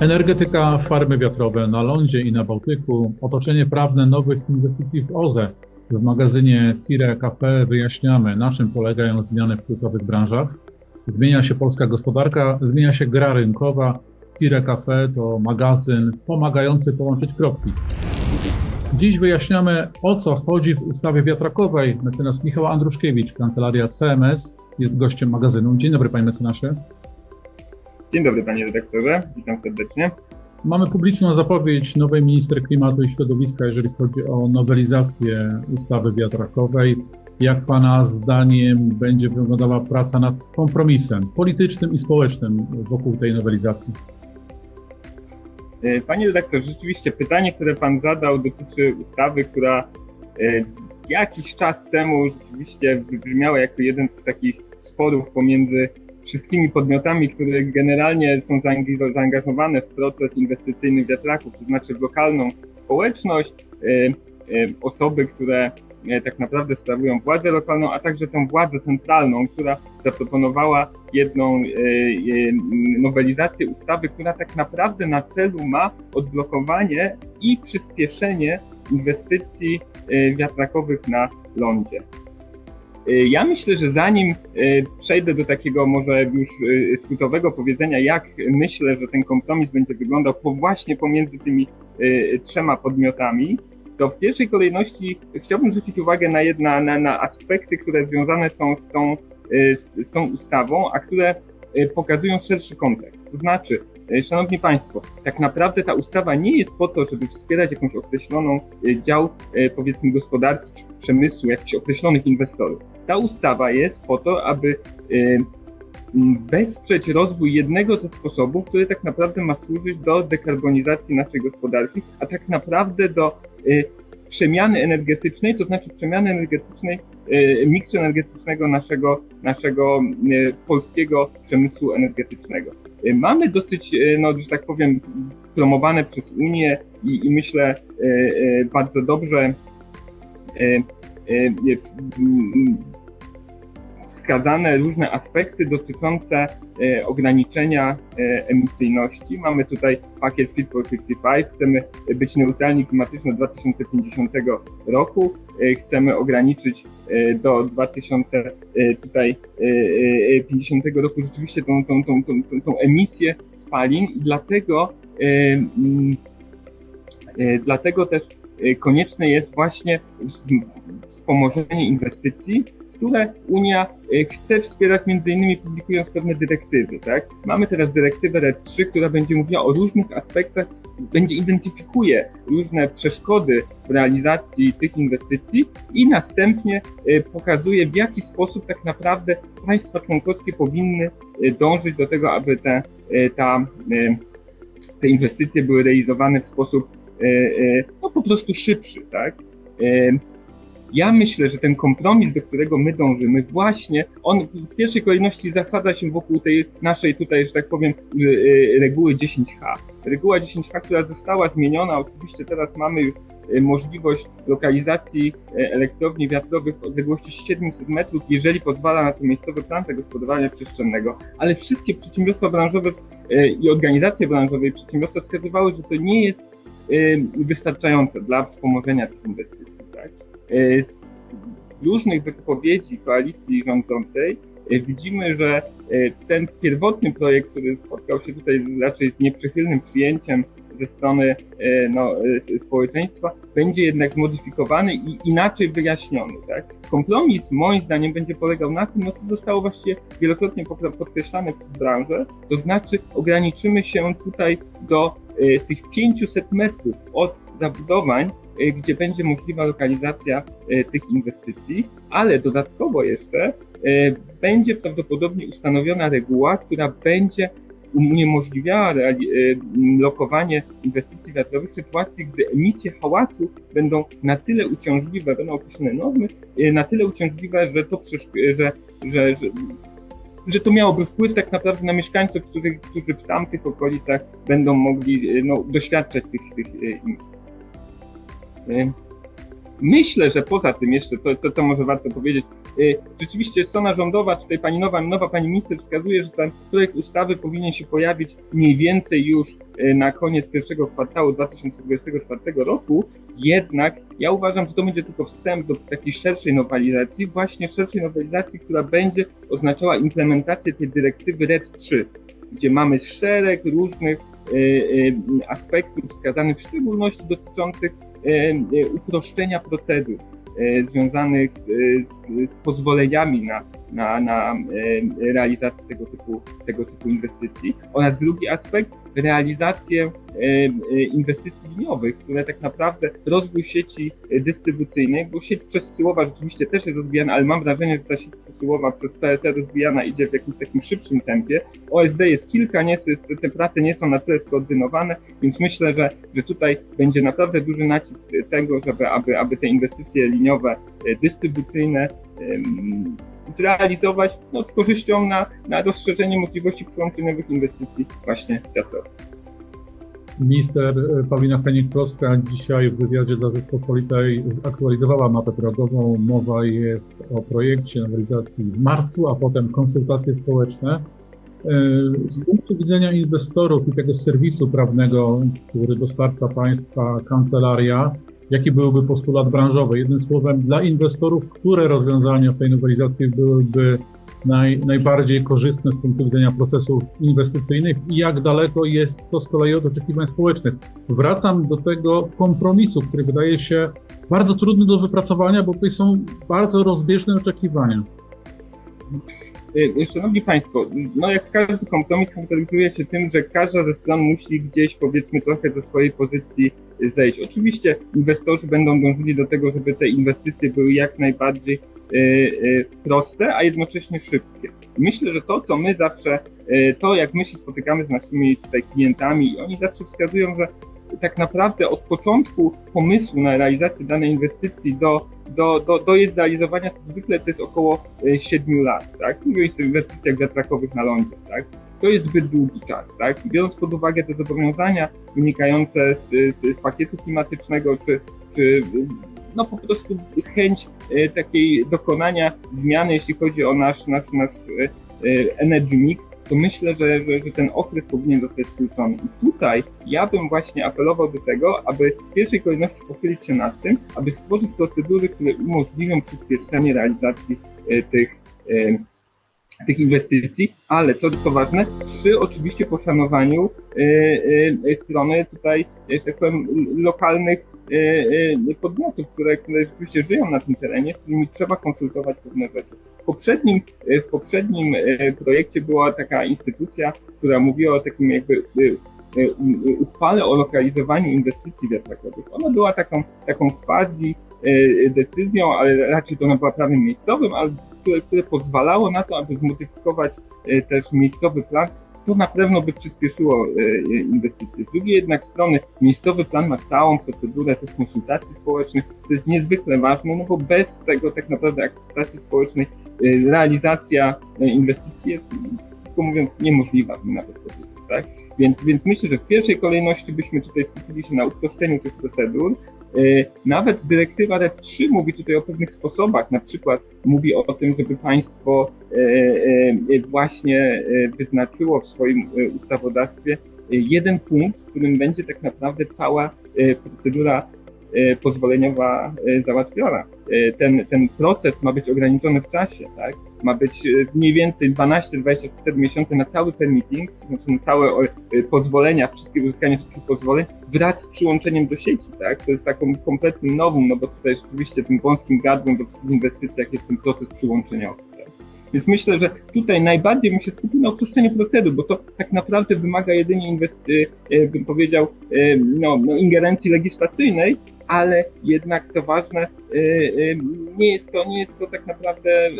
Energetyka, farmy wiatrowe na lądzie i na Bałtyku, otoczenie prawne nowych inwestycji w OZE. W magazynie Cire Cafe wyjaśniamy, na czym polegają zmiany w kluczowych branżach. Zmienia się polska gospodarka, zmienia się gra rynkowa. Cire Cafe to magazyn pomagający połączyć kropki. Dziś wyjaśniamy, o co chodzi w ustawie wiatrakowej. Mecenas Michał Andruszkiewicz, kancelaria CMS, jest gościem magazynu. Dzień dobry, panie mecenasie. Dzień dobry panie redaktorze, witam serdecznie. Mamy publiczną zapowiedź nowej minister klimatu i środowiska, jeżeli chodzi o nowelizację ustawy wiatrakowej. Jak Pana zdaniem będzie wyglądała praca nad kompromisem politycznym i społecznym wokół tej nowelizacji? E, Panie redaktorze, rzeczywiście pytanie, które pan zadał dotyczy ustawy, która e, jakiś czas temu rzeczywiście wybrzmiała jako jeden z takich sporów pomiędzy wszystkimi podmiotami, które generalnie są zaangaż- zaangażowane w proces inwestycyjny wiatraków, to znaczy w lokalną społeczność, e, e, osoby, które e, tak naprawdę sprawują władzę lokalną, a także tę władzę centralną, która zaproponowała jedną nowelizację ustawy, która tak naprawdę na celu ma odblokowanie i przyspieszenie inwestycji wiatrakowych na lądzie. E, Ja myślę, że zanim e, przejdę do takiego może już e, skrótowego powiedzenia, jak myślę, że ten kompromis będzie wyglądał po właśnie pomiędzy tymi trzema podmiotami, to w pierwszej kolejności chciałbym zwrócić uwagę na, jedna, na, na aspekty, które związane są z tą, z, z tą ustawą, a które pokazują szerszy kontekst. To znaczy, Szanowni Państwo, tak naprawdę ta ustawa nie jest po to, żeby wspierać jakąś określoną e, dział, e, powiedzmy, gospodarki czy przemysłu, jakichś określonych inwestorów. Ta ustawa jest po to, aby e, wesprzeć rozwój jednego ze sposobów, który tak naprawdę ma służyć do dekarbonizacji naszej gospodarki, a tak naprawdę do e, przemiany energetycznej, to znaczy przemiany energetycznej, e, miksu energetycznego naszego, naszego e, polskiego przemysłu energetycznego. E, Mamy dosyć, e, no, że tak powiem, promowane przez Unię i, i myślę e, bardzo dobrze e, e, w- m, wskazane różne aspekty dotyczące e, ograniczenia e, emisyjności. Mamy tutaj pakiet Fit for 55, chcemy być neutralni klimatycznie do 2050 roku, e, chcemy ograniczyć do 2050 roku rzeczywiście tą, tą, tą, tą, tą, emisję spalin i dlatego mm, Dlatego też konieczne jest właśnie wspomożenie inwestycji, które Unia e, chce wspierać między innymi publikując pewne dyrektywy. Tak? Mamy teraz dyrektywę RED 3, która będzie mówiła o różnych aspektach, będzie identyfikuje różne przeszkody w realizacji tych inwestycji i następnie e, pokazuje w jaki sposób tak naprawdę państwa członkowskie powinny e, dążyć do tego, aby te, ta, te inwestycje były realizowane w sposób no po prostu szybszy, tak? Ja myślę, że ten kompromis, do którego my dążymy, właśnie on w pierwszej kolejności zasada się wokół tej naszej tutaj, że tak powiem, e, e, reguły 10H. Reguła 10H, która została zmieniona, oczywiście teraz mamy już e, możliwość lokalizacji elektrowni wiatrowych w odległości 700 metrów, jeżeli pozwala na to miejscowy plan zagospodarowania przestrzennego, ale wszystkie przedsiębiorstwa branżowe i organizacje branżowe i przedsiębiorstwa wskazywały, że to nie jest wystarczające dla wspomożenia tych inwestycji. E, Z różnych wypowiedzi koalicji rządzącej e, widzimy, że e, ten pierwotny projekt, który spotkał się tutaj raczej z nieprzychylnym przyjęciem ze strony no, społeczeństwa, będzie jednak zmodyfikowany i inaczej wyjaśniony. Tak? Kompromis moim zdaniem będzie polegał na tym, no, co zostało właściwie wielokrotnie podkreślane przez branżę, to znaczy ograniczymy się tutaj do tych 500 metrów od zabudowań, gdzie będzie możliwa lokalizacja e, tych inwestycji, ale dodatkowo jeszcze e, będzie prawdopodobnie ustanowiona reguła, która będzie uniemożliwiała lokowanie inwestycji wiatrowych w sytuacji, gdy emisje hałasu będą na tyle uciążliwe, będą określone normy, na tyle uciążliwe, że to że, że, że że to miałoby wpływ tak naprawdę na mieszkańców, których, którzy w tamtych okolicach będą mogli no, doświadczać tych, tych emisji. E, Myślę, że poza tym jeszcze, to, co, co może warto powiedzieć, y, rzeczywiście strona rządowa, tutaj pani nowa, nowa pani minister wskazuje, że ten projekt ustawy powinien się pojawić mniej więcej już y, na koniec pierwszego kwartału 2024 roku. Jednak ja uważam, że to będzie tylko wstęp do takiej szerszej nowelizacji, właśnie szerszej nowelizacji, która będzie oznaczała implementację tej dyrektywy RED 3, gdzie mamy szereg różnych y, y, aspektów wskazanych, w szczególności dotyczących y, y, uproszczenia procedur y, związanych z, z, z pozwoleniami na, na, na realizację tego typu, tego typu inwestycji. Oraz drugi aspekt, realizację y, inwestycji liniowych, które tak naprawdę rozwój sieci dystrybucyjnej, bo sieć przesyłowa rzeczywiście też jest rozwijana, ale mam wrażenie, że ta sieć przesyłowa przez PSR rozwijana idzie w jakimś takim szybszym tempie. OSD jest kilka, nie, te prace nie są na tyle skoordynowane, więc myślę, że, że tutaj będzie naprawdę duży nacisk tego, żeby aby, aby te inwestycje liniowe, y, dystrybucyjne zrealizować no, z korzyścią na, na rozszerzenie możliwości przyłączeniowych inwestycji właśnie wiatrowych. Minister e, Paulina Henik-Kloska dzisiaj w wywiadzie dla Rzeczpospolitej zaktualizowała mapę drogową. Mowa jest o projekcie nowelizacji w marcu, a potem konsultacje społeczne. E, Z punktu widzenia inwestorów i tego serwisu prawnego, który dostarcza państwa kancelaria, jaki byłby postulat branżowy? Jednym słowem, dla inwestorów, które rozwiązania w tej nowelizacji byłyby naj, najbardziej korzystne z punktu widzenia procesów inwestycyjnych i jak daleko jest to z kolei od oczekiwań społecznych. Wracam do tego kompromisu, który wydaje się bardzo trudny do wypracowania, bo tutaj są bardzo rozbieżne oczekiwania. Y, Szanowni Państwo, no jak każdy kompromis charakteryzuje się tym, że każda ze stron musi gdzieś powiedzmy trochę ze swojej pozycji zejść. Oczywiście inwestorzy będą dążyli do tego, żeby te inwestycje były jak najbardziej y, y, proste, a jednocześnie szybkie. Myślę, że to, co my zawsze, y, to jak my się spotykamy z naszymi tutaj klientami, oni zawsze wskazują, że tak naprawdę od początku pomysłu na realizację danej inwestycji do, do, do, do jej zrealizowania, to zwykle to jest około 7 lat, tak? Mówię o inwestycjach wiatrakowych na lądzie, tak? To jest zbyt długi czas, tak? Biorąc pod uwagę te zobowiązania wynikające z, z, z pakietu klimatycznego, czy, czy no po prostu chęć e, takiej dokonania zmiany, jeśli chodzi o nasz, nasz, nasz e, e, energy mix, to myślę, że, że, że ten okres powinien zostać skrócony. I tutaj ja bym właśnie apelował do tego, aby w pierwszej kolejności pochylić się nad tym, aby stworzyć procedury, które umożliwią przyspieszenie realizacji tych, tych inwestycji, ale co, co ważne, przy oczywiście poszanowaniu e, e, strony tutaj, e, że tak powiem, lokalnych e, e, podmiotów, które, które rzeczywiście żyją na tym terenie, z którymi trzeba konsultować pewne rzeczy. W poprzednim, e, w poprzednim projekcie była taka instytucja, która mówiła o takim jakby uchwale o lokalizowaniu inwestycji wiatrakowych. Ona była taką, taką quasi decyzją, ale raczej to ona była prawem miejscowym, ale które, które pozwalało na to, aby zmodyfikować e, też miejscowy plan. To na pewno by przyspieszyło e, e, inwestycje. Z drugiej jednak strony miejscowy plan ma całą procedurę też konsultacji społecznych, to jest niezwykle ważne, no bo bez tego tak naprawdę akceptacji społecznej e, realizacja e, inwestycji jest, krótko mówiąc, niemożliwa, nawet tak? Więc, więc myślę, że w pierwszej kolejności byśmy tutaj skupili się na uproszczeniu tych procedur. E, Nawet dyrektywa RED 3 mówi tutaj o pewnych sposobach, na przykład mówi o tym, żeby państwo e, e, właśnie wyznaczyło w swoim ustawodawstwie jeden punkt, w którym będzie tak naprawdę cała procedura pozwoleniowa załatwiona. E, Ten, ten proces ma być ograniczony w czasie, tak? Ma być e, mniej więcej 12-24 miesiące na cały permitting, to znaczy na całe e, pozwolenia, wszystkie uzyskanie wszystkich pozwoleń wraz z przyłączeniem do sieci, tak? To jest taką kompletnym nowum, no bo tutaj rzeczywiście tym wąskim gardłem we wszystkich inwestycjach jest ten proces przyłączeniowy. Tak? Więc myślę, że tutaj najbardziej bym się skupił na uproszczeniu procedur, bo to tak naprawdę wymaga jedynie inwesty, bym powiedział, no, no, ingerencji legislacyjnej, ale jednak co ważne, e, e, nie jest to, nie jest to tak naprawdę e,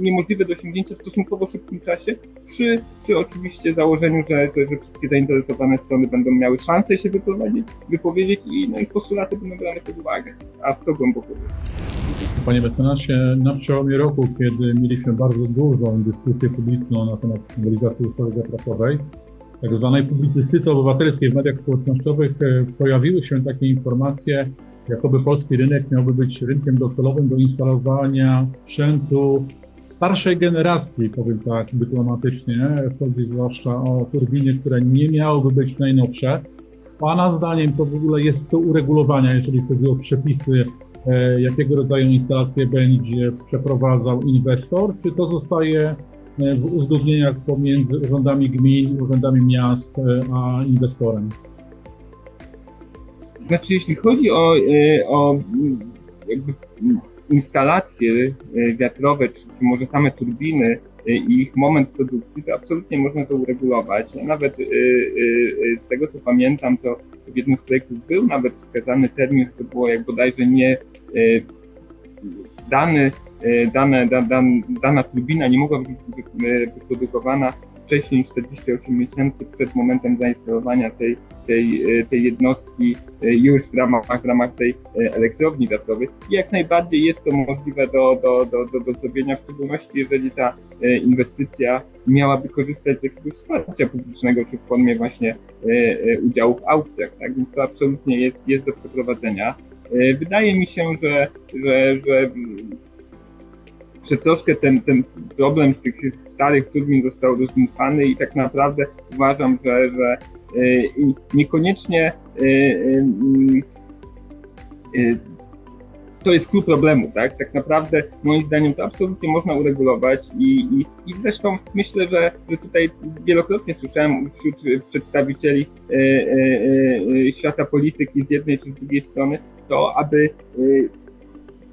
niemożliwe do osiągnięcia w stosunkowo szybkim czasie, przy, przy oczywiście założeniu, że, że, wszystkie zainteresowane strony będą miały szansę się wyprowadzić, wypowiedzieć i no, ich postulaty będą brane pod uwagę, a w to głęboko. Panie mecenasie, na przełomie roku, kiedy mieliśmy bardzo dużą dyskusję publiczną na temat nowelizacji ustawy wiatrakowej, tak zwanej publicystyce obywatelskiej w mediach społecznościowych e, pojawiły się takie informacje, jakoby polski rynek miałby być rynkiem docelowym do instalowania sprzętu starszej generacji, powiem tak dyplomatycznie. Chodzi zwłaszcza o turbiny, które nie miałyby być najnowsze. Pana zdaniem to w ogóle jest do uregulowania, jeżeli chodzi o przepisy, e, jakiego rodzaju instalacje będzie przeprowadzał inwestor, czy to zostaje e, w uzgodnieniach pomiędzy urzędami gmin, urzędami miast e, a inwestorem? Znaczy, jeśli chodzi o, e, o mm, jakby mm, instalacje e, wiatrowe, czy, czy może same turbiny e, i ich moment produkcji, to absolutnie można to uregulować. Ja nawet z tego co pamiętam, to w jednym z projektów był nawet wskazany termin, to było jak bodajże nie dany, dane, da, dan, dana turbina nie mogła być wy- wyprodukowana wcześniej niż 48 miesięcy przed momentem zainstalowania tej, tej, e, tej jednostki e, już w ramach, w ramach tej e, elektrowni wiatrowej. I jak najbardziej jest to możliwe do, do, do, do, do zrobienia, w szczególności jeżeli ta inwestycja miałaby korzystać z jakiegoś wsparcia publicznego, czy w formie właśnie udziału w aukcjach. Tak? Więc to absolutnie jest, jest do przeprowadzenia. Wydaje mi się, że, że, że, że troszkę ten, ten problem z tych starych turbin został rozdmuchany i tak naprawdę uważam, że, że i niekoniecznie mm, e, to jest klucz problemu, tak? Tak naprawdę moim zdaniem to absolutnie można uregulować i, i, i zresztą myślę, że, że tutaj wielokrotnie słyszałem wśród przedstawicieli e, e, e, świata polityki z jednej czy z drugiej strony, to aby e,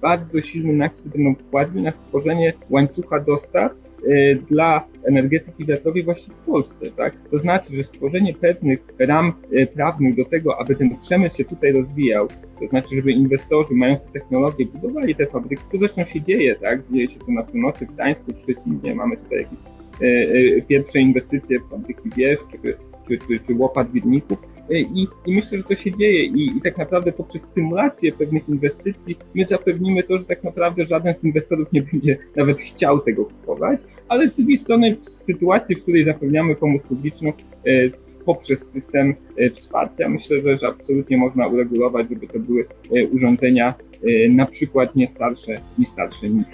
bardzo silny nacisk będą kładli na stworzenie łańcucha dostaw e, dla energetyki wiatrowej właśnie w Polsce, tak? To znaczy, że stworzenie pewnych ram e, prawnych do tego, aby ten przemysł się tutaj rozwijał, to znaczy, żeby inwestorzy mający technologię budowali te fabryki, co zresztą się dzieje, tak? Dzieje się to na północy, w Gdańsku, w Szczecinie, mamy tutaj jakieś e, pierwsze inwestycje w fabryki wież, czy, czy, czy, czy łopat wirników, i, i myślę, że to się dzieje i, i tak naprawdę poprzez stymulację pewnych inwestycji my zapewnimy to, że tak naprawdę żaden z inwestorów nie będzie nawet chciał tego kupować, ale z drugiej strony w sytuacji, w której zapewniamy pomoc publiczną e, poprzez system e, wsparcia, myślę, że, że absolutnie można uregulować, żeby to były e, urządzenia e, na przykład nie starsze, nie starsze niż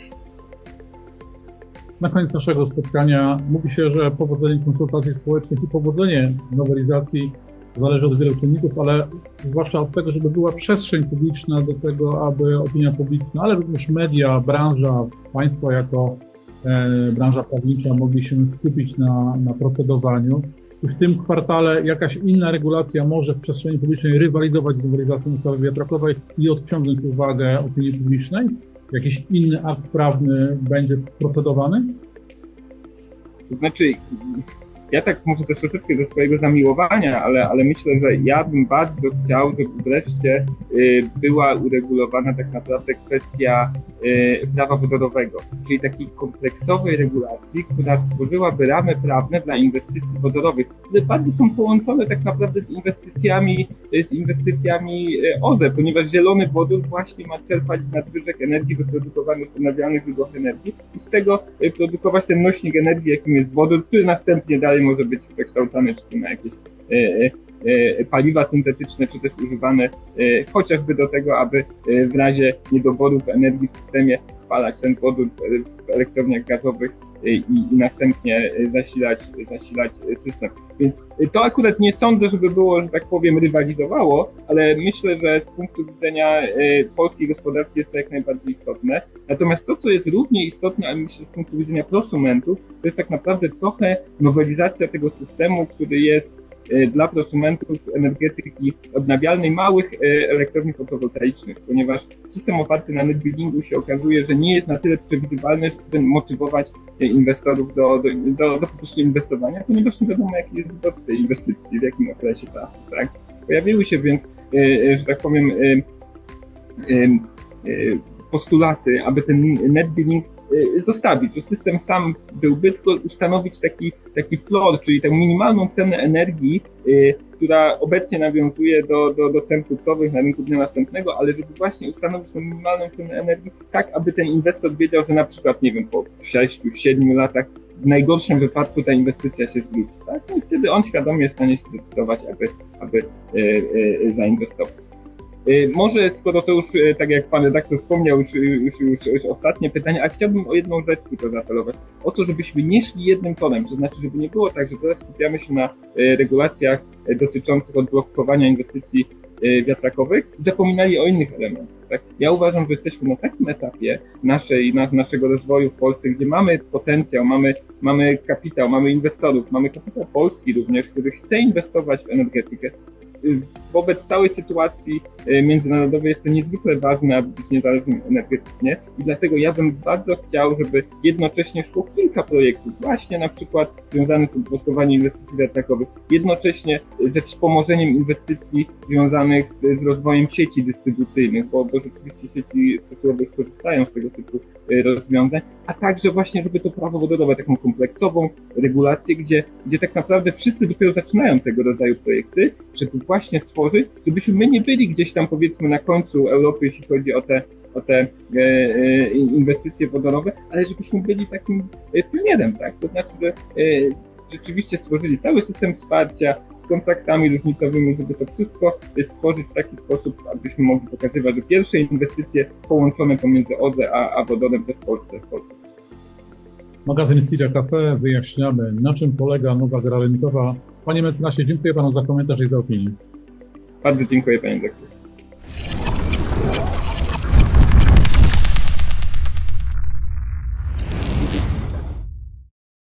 Na koniec naszego spotkania mówi się, że powodzenie konsultacji społecznych i powodzenie nowelizacji zależy od wielu czynników, ale zwłaszcza od tego, żeby była przestrzeń publiczna do tego, aby opinia publiczna, ale również media, branża, państwo jako e, branża prawnicza mogli się skupić na, na procedowaniu. Czy w tym kwartale jakaś inna regulacja może w przestrzeni publicznej rywalizować z nowelizacją ustawy wiatrakowej i odciągnąć uwagę opinii publicznej? Jakiś inny akt prawny będzie procedowany? To znaczy, ja tak może też troszeczkę ze swojego zamiłowania, ale, ale myślę, że ja bym bardzo chciał, żeby wreszcie y, była uregulowana tak naprawdę kwestia y, prawa wodorowego, czyli takiej kompleksowej regulacji, która stworzyłaby ramy prawne dla inwestycji wodorowych, które bardzo są połączone tak naprawdę z inwestycjami, y, z inwestycjami OZE, ponieważ zielony wodór właśnie ma czerpać z nadwyżek energii wyprodukowanych w odnawialnych źródłach energii i z tego produkować ten nośnik energii, jakim jest wodór, który następnie dalej może być przekształcany czy to na jakieś e, e, e, paliwa syntetyczne, czy też używane chociażby do tego, aby w razie niedoborów energii w systemie spalać ten wodór w, elektrowniach gazowych i, i następnie zasilać, zasilać system. Więc to akurat nie sądzę, żeby było, że tak powiem, rywalizowało, ale myślę, że z punktu widzenia e, polskiej gospodarki jest to jak najbardziej istotne. Natomiast to, co jest równie istotne, ale myślę z punktu widzenia prosumentów, to jest tak naprawdę trochę nowelizacja tego systemu, który jest dla prosumentów energetyki odnawialnej małych e, elektrowni fotowoltaicznych, ponieważ system oparty na netbillingu się okazuje, że nie jest na tyle przewidywalny, żeby motywować e, inwestorów do, do, do, do po prostu inwestowania, ponieważ nie wiadomo jaki jest zwrot tej inwestycji, w jakim okresie czasu, tak? Pojawiły się więc, że tak powiem, postulaty, aby ten net billing y, zostawić, że system sam byłby, tylko ustanowić taki, taki floor, czyli tę minimalną cenę energii, y, która obecnie nawiązuje do, do, do cen hurtowych na rynku dnia następnego, ale żeby właśnie ustanowić tę minimalną cenę energii, tak aby ten inwestor wiedział, że na przykład, nie wiem, po 6-7 latach w najgorszym wypadku ta inwestycja się zwróci, tak? No i wtedy on świadomie w stanie się zdecydować, aby, aby y, y, zainwestować. Y, Może skoro to już, y, tak jak pan redaktor wspomniał, już, już, już, już ostatnie pytanie, a chciałbym o jedną rzecz tylko zaapelować. O to, żebyśmy nie szli jednym tonem, to znaczy, żeby nie było tak, że teraz skupiamy się na y, regulacjach y, dotyczących odblokowania inwestycji y, wiatrakowych zapominali o innych elementach. Tak? Ja uważam, że jesteśmy na takim etapie naszej, na, naszego rozwoju w Polsce, gdzie mamy potencjał, mamy, mamy kapitał, mamy inwestorów, mamy kapitał polski również, który chce inwestować w energetykę. Y, Wobec całej sytuacji y, międzynarodowej jest to niezwykle ważne, aby być niezależnym energetycznie. I dlatego ja bym bardzo chciał, żeby jednocześnie szło kilka projektów, właśnie na przykład związanych z odblokowaniem inwestycji wiatrakowych, jednocześnie ze wspomożeniem inwestycji związanych z, z rozwojem sieci dystrybucyjnych, bo, bo rzeczywiście sieci przesyłowe już korzystają z tego typu rozwiązań, a także właśnie, żeby to prawo budować taką kompleksową regulację, gdzie, gdzie tak naprawdę wszyscy dopiero zaczynają tego rodzaju projekty, żeby właśnie stworzyć, żebyśmy my nie byli gdzieś tam powiedzmy na końcu Europy, jeśli chodzi o te, o te e, e, inwestycje wodorowe, ale żebyśmy byli takim e, pionierem, tak? To znaczy, że rzeczywiście stworzyli cały system wsparcia z kontraktami różnicowymi, żeby to wszystko stworzyć w taki sposób, abyśmy mogli pokazywać, że pierwsze inwestycje połączone pomiędzy OZE a, a wodorem też w Polsce. W Polsce. Magazyn Tira Cafe, wyjaśniamy, na czym polega nowa gra rynkowa. Panie mecenasie, dziękuję panu za komentarz i za opinię. Bardzo dziękuję Panie Doktorze.